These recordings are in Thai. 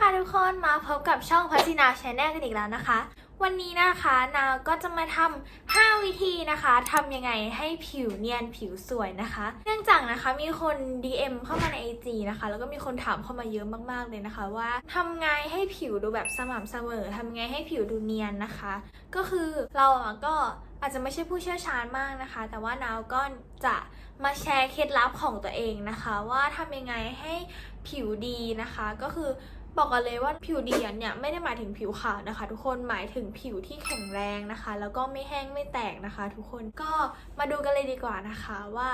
ค่ะทุกคนมาพบกับช่องพัชนาชแนลกันอีกแล้วนะคะ วันนี้นะคะนาวก็จะมาทำ5วิธีนะคะทำยังไงให้ผิวเนียนผิวสวยนะคะ เนื่องจากนะคะมีคน DM เข้ามาใน IG นะคะ แล้วก็มีคนถามเข้ามาเยอะมากๆเลยนะคะ ว่าทำไงให้ผิวดูแบบสม่ำเสมอทำไงให้ผิวดูเนียนนะคะ ก็คือเราอะก็อาจจะไม่ใช่ผู้เชี่ยวชาญมากนะคะ แต่ว่านาวก็จะมาแชร์เคล็ดลับของตัวเองนะคะ ว่าทำยังไงให้ผิวดีนะคะ ก็คือ บอกกันเลยว่าผิวดีเนี่ยไม่ได้หมายถึงผิวขาวนะคะ ทุกคนหมายถึงผิวที่แข็งแรงนะคะ แล้วก็ไม่แห้งไม่แตกนะคะ ทุกคนก็มาดูกันเลยดีกว่านะคะว่า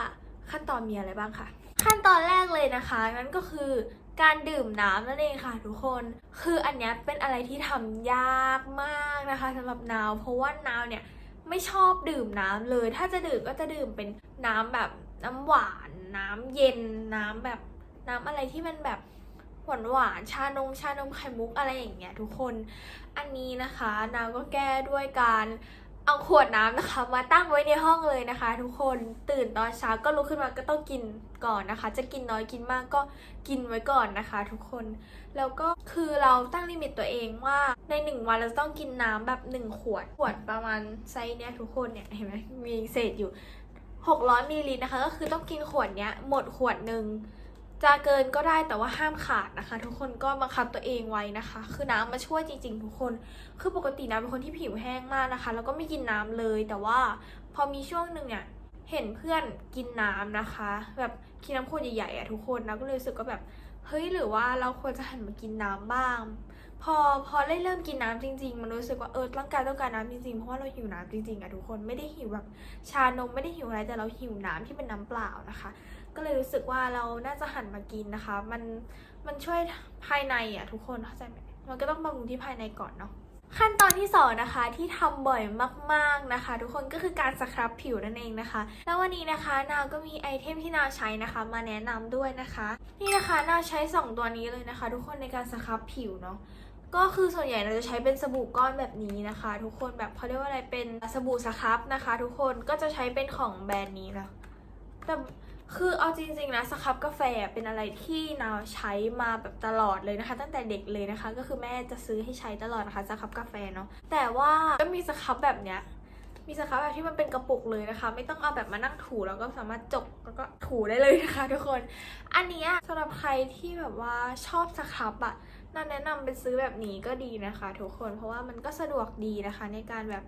ขั้นตอนมีอะไรบ้างค่ะ ขั้นตอนแรกเลยนะคะนั่นก็คือการดื่มน้ำนั่นเองค่ะทุกคน คืออันเนี้ยเป็นอะไรที่ทำยากมากนะคะสำหรับนาว เพราะว่านาวเนี่ยไม่ชอบดื่มน้ำเลย ถ้าจะดื่มก็จะดื่มเป็นน้ำแบบน้ำหวาน น้ำเย็น น้ำแบบน้ำอะไรที่มันแบบ หวานหวานชานงชานมไข่มุกอะไรอย่างเงี้ยทุกคน อันนี้นะคะนาวก็แก้ด้วยการเอาขวดน้ำนะคะ มาตั้งไว้ในห้องเลยนะคะ ทุกคนตื่นตอนเช้าก็ลุกขึ้นมาก็ต้องกินก่อนนะคะ จะกินน้อยกินมากก็กินไว้ก่อนนะคะ ทุกคนแล้วก็คือเราตั้งลิมิตตัวเองว่าในหนึ่งวันเราจะต้องกินน้ำแบบหนึ่งขวดขวดประมาณไซส์เนี้ยทุกคนเนี่ยเห็นไหมมีเศษอยู่ 600มิลลิลิตรนะคะ ก็คือต้องกินขวดเนี้ยหมดขวดหนึ่ง จะเกินก็ได้แต่ว่าห้ามขาดนะคะ ทุกคนก็บังคับตัวเองไว้นะคะ คือน้ำมาช่วยจริงๆ ทุกคน คือปกตินะเป็นคนที่ผิวแห้งมากนะคะ แล้วก็ไม่กินน้ำเลย แต่ว่าพอมีช่วงหนึ่งเนี่ยเห็นเพื่อนกินน้ำนะคะ แบบกินน้ำขวดใหญ่ๆอะทุกคนนะก็เลยรู้สึกว่าแบบเฮ้ยหรือว่าเราควรจะหันมากินน้ำบ้าง พอพอได้เริ่มกินน้ำจริง ๆ มันรู้สึกว่าเออร่างกายต้องการน้ำจริงๆเพราะว่าเราหิวน้ำจริงๆอะทุกคนไม่ได้หิวแบบชานมไม่ได้หิวอะไรแต่เราหิวน้ำที่เป็นน้ำเปล่านะคะ ก็เลยรู้สึกว่าเราน่าจะหันมากินนะคะ มันมันช่วยภายในอะทุกคนเข้าใจไหมมันก็ต้องบำรุงที่ภายในก่อนเนาะขั้นตอนที่สองนะคะที่ทำบ่อยมากๆนะคะ ทุกคนก็คือการสครับผิวนั่นเองนะคะ แล้ววันนี้นะคะนาวก็มีไอเทมที่นาวใช้นะคะ มาแนะนำด้วยนะคะ นี่นะคะนาวใช้ 2 ตัวนี้เลยนะคะ ทุกคนในการสครับผิวเนาะก็คือส่วนใหญ่เราจะใช้เป็นสบู่ก้อนแบบนี้นะคะ ทุกคนแบบเขาเรียกว่าอะไรเป็นสบู่สครับนะคะ ทุกคนก็จะใช้เป็นของแบรนด์นี้นะแต่ คือเอาจริงๆนะสครับกาแฟเป็นอะไรที่นาวใช้มาแบบตลอดเลยนะคะ ตั้งแต่เด็กเลยนะคะ ก็คือแม่จะซื้อให้ใช้ตลอดนะคะสครับกาแฟเนาะแต่ว่าก็มีสครับแบบเนี้ยมีสครับแบบที่มันเป็นกระปุกเลยนะคะ ไม่ต้องเอาแบบมานั่งถูแล้วก็สามารถจกแล้วก็ถูได้เลยนะคะ ทุกคน อันเนี้ยสำหรับใครที่แบบว่าชอบสครับอะน่าแนะนำไปซื้อแบบนี้ก็ดีนะคะ ทุกคนเพราะว่ามันก็สะดวกดีนะคะในการแบบ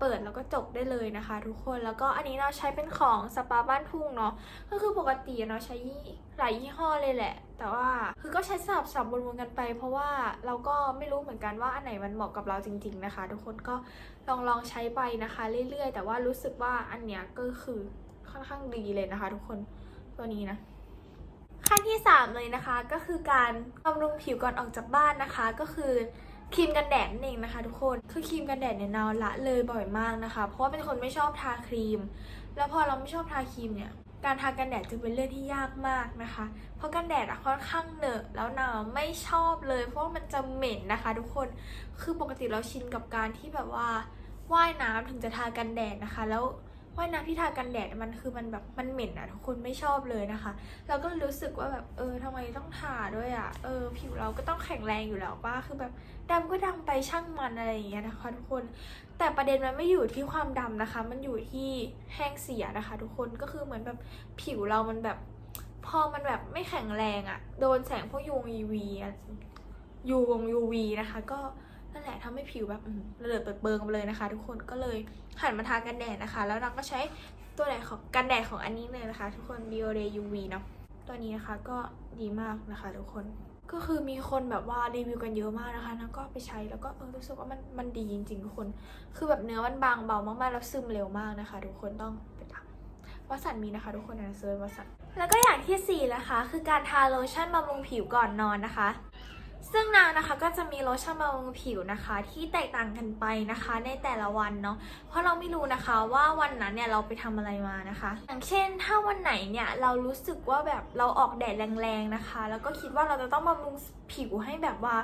เปิดแล้วก็จบได้เลยนะคะ ทุกคนแล้วก็อันนี้เราใช้เป็นของสปาบ้านทุ่งเนาะก็คือปกติเราใช้หลายยี่ห้อเลยแหละ แต่ว่าคือก็ใช้สลับสับวนๆกันไป เพราะว่าเราก็ไม่รู้เหมือนกันว่าอันไหนมันเหมาะกับเราจริง ๆนะคะ ทุกคนก็ลองลองใช้ไปนะคะ เรื่อยๆ แต่ว่ารู้สึกว่าอันเนี้ยก็คือค่อนข้างดีเลยนะคะ ทุกคนตัวนี้นะขั้นที่ 3 เลยนะคะก็คือการบำรุงผิวก่อนออกจากบ้านนะคะ ก็คือ ครีมกันแดดนั่นเองนะคะทุกคน คือครีมกันแดดเนี่ยนาวละเลยบ่อยมากนะคะ เพราะว่าเป็นคนไม่ชอบทาครีม แล้วพอเราไม่ชอบทาครีมเนี่ย การทากันแดดจึงเป็นเรื่องที่ยากมากนะคะ เพราะกันแดดอะค่อนข้างเหนอะแล้วนาวไม่ชอบเลย เพราะว่ามันจะเหม็นนะคะ ทุกคน คือปกติเราชินกับการที่แบบว่าว่ายน้ำถึงจะทากันแดดนะคะ แล้ว ว่ายน้ำที่ทากันแดดมันคือมันแบบมันเหม็นอะทุกคนไม่ชอบเลยนะคะ เราก็รู้สึกว่าแบบเออทำไมต้องทาด้วยอะเออผิวเราก็ต้องแข็งแรงอยู่แล้วป้าคือแบบดำก็ดำไปช่างมันอะไรอย่างเงี้ยนะคะทุกคน แต่ประเด็นมันไม่อยู่ที่ความดำนะคะ มันอยู่ที่แห้งเสียนะคะ ทุกคนก็คือเหมือนแบบผิวเรามันแบบพอมันแบบไม่แข็งแรงอะโดนแสงพวกยูวีวียูวงยูวีนะคะ ก็ นั่นแหละทำให้ผิวแบบระเบิดเปิดเบิงไปเลยนะคะ ทุกคนก็เลยหันมาทากันแดดนะคะ แล้วเราก็ใช้ตัวไหนของกันแดดของอันนี้เลยนะคะ ทุกคน Biore UV เนาะตัวนี้นะคะก็ดีมากนะคะ ทุกคนก็คือมีคนแบบว่ารีวิวกันเยอะมากนะคะแล้วก็ไปใช้แล้วก็เออรู้สึกว่ามันมันดีจริงๆทุกคน คือแบบเนื้อมันบางเบามากๆแล้วซึมเร็วมากนะคะ ทุกคนต้องไปตามวัสันมีนะคะ ทุกคนนะเซิร์ชวัสันแล้วก็อย่างที่สี่นะคะคือการทาโลชั่นบำรุงผิวก่อนนอนนะคะ ซึ่งนางนะคะก็จะมีโลชั่นบำรุงผิวนะคะ ที่แตกต่างกันไปนะคะ ในแต่ละวันเนาะเพราะเราไม่รู้นะคะว่าวันนั้นเนี่ยเราไปทำอะไรมานะคะ อย่างเช่น ถ้าวันไหนเนี่ยเรารู้สึกว่าแบบเราออกแดดแรงๆนะคะ แล้วก็คิดว่าเราจะต้องบำรุงผิวให้แบบว่า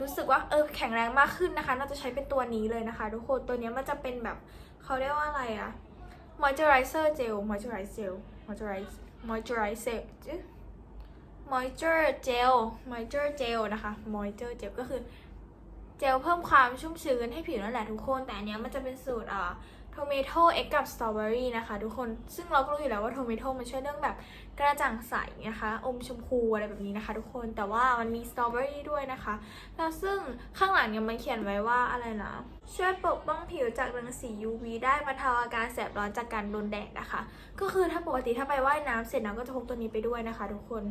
รู้สึกว่าเออแข็งแรงมากขึ้นนะคะ เราจะใช้เป็นตัวนี้เลยนะคะ ทุกคนตัวนี้มันจะเป็นแบบเขาเรียกว่าอะไรอะ moisturizer gel moisturizer gel moisturize moisturizer moisture gel moisture gel นะคะ moisture gel ก็คือเจลเพิ่มความชุ่มชื้นให้ผิวนั่นแหละทุกคน แต่อันนี้มันจะเป็นสูตรอ่า tomato egg กับ strawberry นะคะทุกคน ซึ่งเราก็รู้อยู่แล้วว่า tomato มันช่วยเรื่องแบบกระจ่างใสนะคะ อมชมพูอะไรแบบนี้นะคะ ทุกคน แต่ว่ามันมี strawberry ด้วยนะคะ แล้วซึ่งข้างหลังเนี่ยมันเขียนไว้ว่าอะไรนะ ช่วยปกป้องผิวจากรังสี UV ได้บรรเทาอาการแสบร้อนจากการโดนแดดนะคะ ก็คือถ้าปกติถ้าไปว่ายน้ำเสร็จนะก็จะพกตัวนี้ไปด้วยนะคะ ทุกคน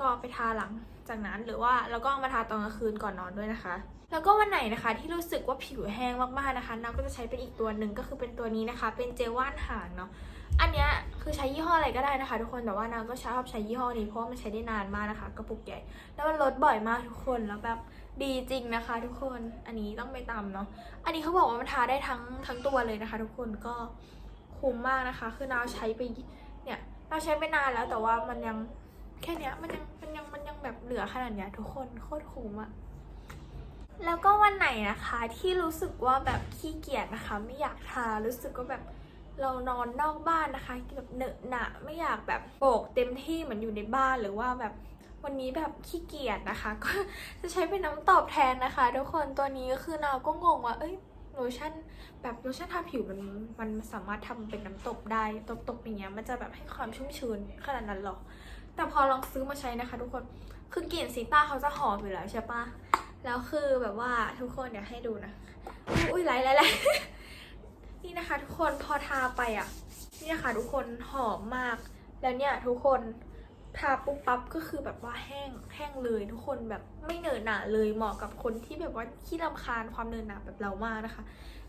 ก็ไปทาหลังจากนั้นหรือว่าแล้วก็เอามาทาตอนกลางคืนก่อนนอนด้วยนะคะ แล้วก็วันไหนนะคะที่รู้สึกว่าผิวแห้งมากๆนะคะน้ำก็จะใช้เป็นอีกตัวหนึ่งก็คือเป็นตัวนี้นะคะ เป็นเจลว่านหางเนาะอันเนี้ยคือใช้ยี่ห้ออะไรก็ได้นะคะ ทุกคนแต่ว่านางก็ชอบใช้ยี่ห้อนี้เพราะว่ามันใช้ได้นานมากนะคะกระปุกใหญ่ แล้วมันลดบ่อยมากทุกคนแล้วแบบดีจริงนะคะ ทุกคนอันนี้ต้องไปตามเนาะอันนี้เขาบอกว่ามันทาได้ทั้งทั้งตัวเลยนะคะ ทุกคนก็คุ้มมากนะคะ คือนาวใช้ไปเนี่ยเราใช้ไปนานแล้วแต่ว่ามันยัง แค่เนี้ยมันยังมันยังมันยังแบบเหลือขนาดเนี้ยทุกคนโคตรคุ้มอะแล้วก็วันไหนนะคะที่รู้สึกว่าแบบขี้เกียจนะคะ ไม่อยากทารู้สึกว่าแบบเรานอนนอกบ้านนะคะแบบเหนอะหนะไม่อยากแบบโบกเต็มที่เหมือนอยู่ในบ้านหรือว่าแบบวันนี้แบบขี้เกียจนะคะ ก็จะใช้เป็นน้ำตอบแทนนะคะ ทุกคนตัวนี้ก็คือเราก็งงว่า เอ้ยโลชั่นแบบโลชั่นทาผิวมันมันสามารถทำเป็นน้ำตบได้ตบตบๆอย่างเงี้ยมันจะแบบให้ความชุ่มชื้นขนาดนั้นหรอ แต่พอลองซื้อมาใช้นะคะ ทุกคน คือกลิ่นซีต้าเขาจะหอมอยู่แล้วใช่ปะแล้วคือแบบว่าทุกคนเดี๋ยวให้ดูนะ อุ้ยไหลไหลไหลนี่นะคะ ทุกคนพอทาไปอะ นี่นะคะ ทุกคนหอมมาก แล้วเนี่ยทุกคนทาปุ๊บปั๊บก็คือแบบว่าแห้งแห้งเลยทุกคนแบบไม่เหนอะหนะเลยเหมาะกับคนที่แบบว่าขี้รำคาญความเหนอะหนะแบบเรามากนะคะ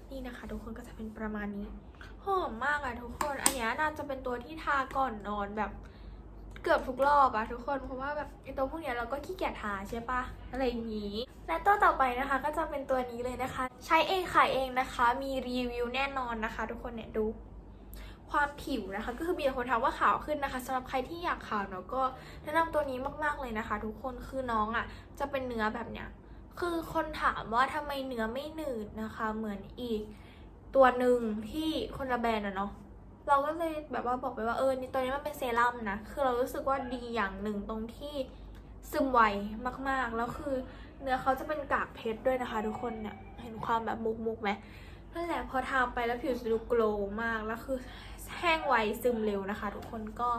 นี่นะคะ ทุกคนก็จะเป็นประมาณนี้หอมมากอะทุกคน อันนี้น่าจะเป็นตัวที่ทาก่อนนอนแบบ กือบทุกรอบอะทุกคนเพราะว่าแบบไอตัวพวกเนี้ยเราก็ขี้เกียจทาใช่ปะอะไรอย่างนี้ และตัวต่อไปนะคะก็จะเป็นตัวนี้เลยนะคะ ใช้เองขายเองนะคะ มีรีวิวแน่นอนนะคะ ทุกคนเนี่ยดูความผิวนะคะ ก็คือมีแต่คนถามว่าขาวขึ้นนะคะสำหรับใครที่อยากขาวเนาะก็แนะนำตัวนี้มากๆเลยนะคะ ทุกคนคือน้องอะ่ะ จะเป็นเนื้อแบบเนี้ยคือคนถามว่าทำไมเนื้อไม่หนืดนะคะ เหมือนอีก ตัวหนึ่งที่คนละแบรนด์อะเนาะ เราก็เลยแบบว่าบอกไปว่าเออนี่ตัวนี้มันเป็นเซรั่มนะ คือเรารู้สึกว่าดีอย่างหนึ่งตรงที่ซึมไวมากๆ แล้วคือเนื้อเขาจะเป็นกากเพชรด้วยนะคะ ทุกคนเนี่ยเห็นความแบบมุกมุกไหมนั่นแหละพอทาไปแล้วผิวจะดูโกลว์มาก แล้วคือแห้งไวซึมเร็วนะคะ ทุกคนก็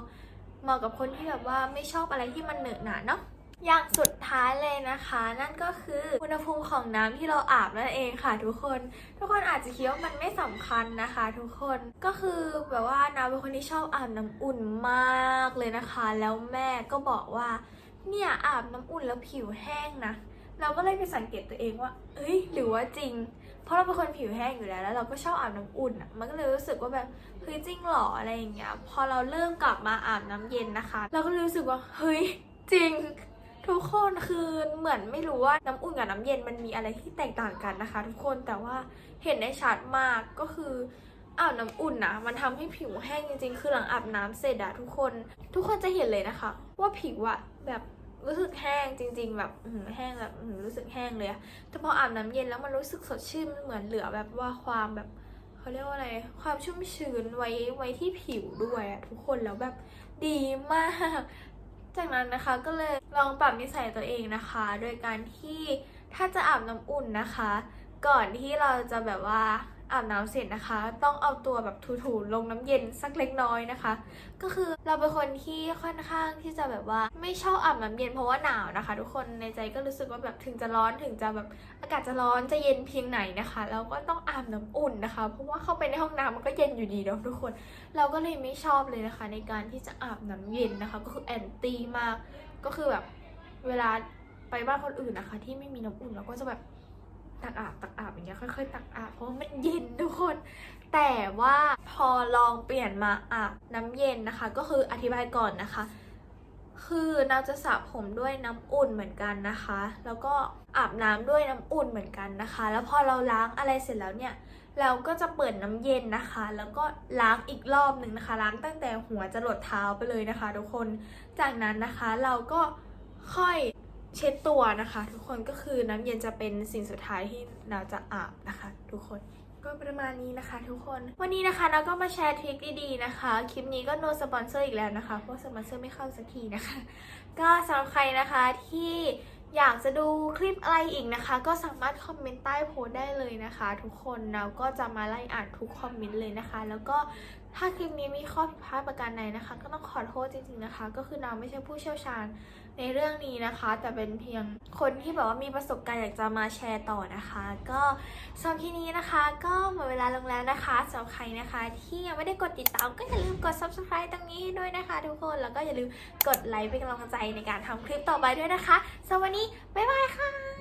เหมาะกับคนที่แบบว่าไม่ชอบอะไรที่มันเหนอะหนะเนาะ อย่างสุดท้ายเลยนะคะ นั่นก็คืออุณหภูมิของน้ำที่เราอาบนั่นเองค่ะ ทุกคน ทุกคนอาจจะคิดว่ามันไม่สำคัญนะคะ ทุกคนก็คือแบบว่าน้ำเป็นคนที่ชอบอาบน้ำอุ่นมากเลยนะคะ แล้วแม่ก็บอกว่าเนี่ยอาบน้ำอุ่นแล้วผิวแห้งนะเราก็เลยไปสังเกตตัวเองว่า เอ้ย หรือว่าจริง เพราะเราเป็นคนผิวแห้งอยู่แล้ว แล้วเราก็ชอบอาบน้ำอุ่นอะ มันก็เลยรู้สึกว่าแบบ เฮ้ย จริงเหรอ อะไรอย่างเงี้ย พอเราเริ่มกลับมาอาบน้ำเย็นนะคะ เราก็รู้สึกว่า เฮ้ย จริง ทุกคนคือเหมือนไม่รู้ว่าน้ำอุ่นกับน้ำเย็นมันมีอะไรที่แตกต่างกันนะคะ ทุกคนแต่ว่าเห็นได้ชัดมากก็คืออาบน้ำอุ่นนะมันทำให้ผิวแห้งจริงๆ คือหลังอาบน้ำเสร็จอะทุกคน ทุกคนจะเห็นเลยนะคะ ว่าผิวอะแบบรู้สึกแห้งจริง ๆ แบบแห้งแบบรู้สึกแห้งเลยอะแต่พออาบน้ำเย็นแล้วมันรู้สึกสดชื่นมันเหมือนเหลือแบบว่าความแบบเขาเรียกว่าอะไร ความชุ่มชื้นไว้ไว้ที่ผิวด้วยอะทุกคนแล้วแบบดีมาก จากนั้นนะคะก็เลยลองปรับนิสัยตัวเองนะคะ โดยการที่ถ้าจะอาบน้ำอุ่นนะคะ ก่อนที่เราจะแบบว่า อาบน้ำเสร็จนะคะ ต้องเอาตัวแบบถูๆลงน้ำเย็นสักเล็กน้อยนะคะ ก็คือเราเป็นคนที่ค่อนข้างที่จะแบบว่าไม่ชอบอาบน้ำเย็นเพราะว่าหนาวนะคะ ทุกคนในใจก็รู้สึกว่าแบบถึงจะร้อนถึงจะแบบอากาศจะร้อนจะเย็นเพียงไหนนะคะเราก็ต้องอาบน้ำอุ่นนะคะ เพราะว่าเข้าไปในห้องน้ำมันก็เย็นอยู่ดีเนาะทุกคน เราก็เลยไม่ชอบเลยนะคะ ในการที่จะอาบน้ำเย็นนะคะ ก็คือแอนตี้มากก็คือแบบเวลาไปบ้านคนอื่นนะคะ ที่ไม่มีน้ำอุ่นเราก็จะแบบ ตักอาบตักอาบอย่างเงี้ยค่อยๆ ตักอาบเพราะว่ามันเย็นทุกคน แต่ว่าพอลองเปลี่ยนมาอาบน้ำเย็นนะคะ ก็คืออธิบายก่อนนะคะ คือเราจะสระผมด้วยน้ำอุ่นเหมือนกันนะคะ แล้วก็อาบน้ำด้วยน้ำอุ่นเหมือนกันนะคะ แล้วพอเราล้างอะไรเสร็จแล้วเนี่ยเราก็จะเปิดน้ำเย็นนะคะ แล้วก็ล้างอีกรอบหนึ่งนะคะ ล้างตั้งแต่หัวจะหลดเท้าไปเลยนะคะ ทุกคนจากนั้นนะคะเราก็ค่อย เช็ดตัวนะคะ ทุกคนก็คือน้ำเย็นจะเป็นสิ่งสุดท้ายที่เราจะอาบนะคะ ทุกคนก็ประมาณนี้นะคะทุกคน วันนี้นะคะเราก็มาแชร์ทริคดีๆนะคะ คลิปนี้ก็ no sponsor อีกแล้วนะคะ เพราะสปอนเซอร์ไม่เข้าสักทีนะคะ ก็สำหรับใครนะคะที่อยากจะดูคลิปอะไรอีกนะคะ ก็สามารถคอมเมนต์ใต้โพสได้เลยนะคะ ทุกคนเราก็จะมาไล่อ่านทุกคอมเมนต์เลยนะคะ แล้วก็ถ้าคลิปนี้มีข้อผิดพลาดประการใดนะคะ ก็ต้องขอโทษจริงๆนะคะ ก็คือเราไม่ใช่ผู้เชี่ยวชาญ ในเรื่องนี้นะคะ แต่เป็นเพียงคนที่แบบว่ามีประสบการณ์อยากจะมาแชร์ต่อนะคะ ก็สำหรับที่นี้นะคะ ก็หมดเวลาลงแล้วนะคะสำหรับใครนะคะ ที่ยังไม่ได้กดติดตามก็อย่าลืมกด subscribe ตรงนี้ให้ด้วยนะคะ ทุกคนแล้วก็อย่าลืมกดไลค์เป็นกำลังใจในการทำคลิปต่อไปด้วยนะคะสำหรับวันนี้บ๊ายบายค่ะ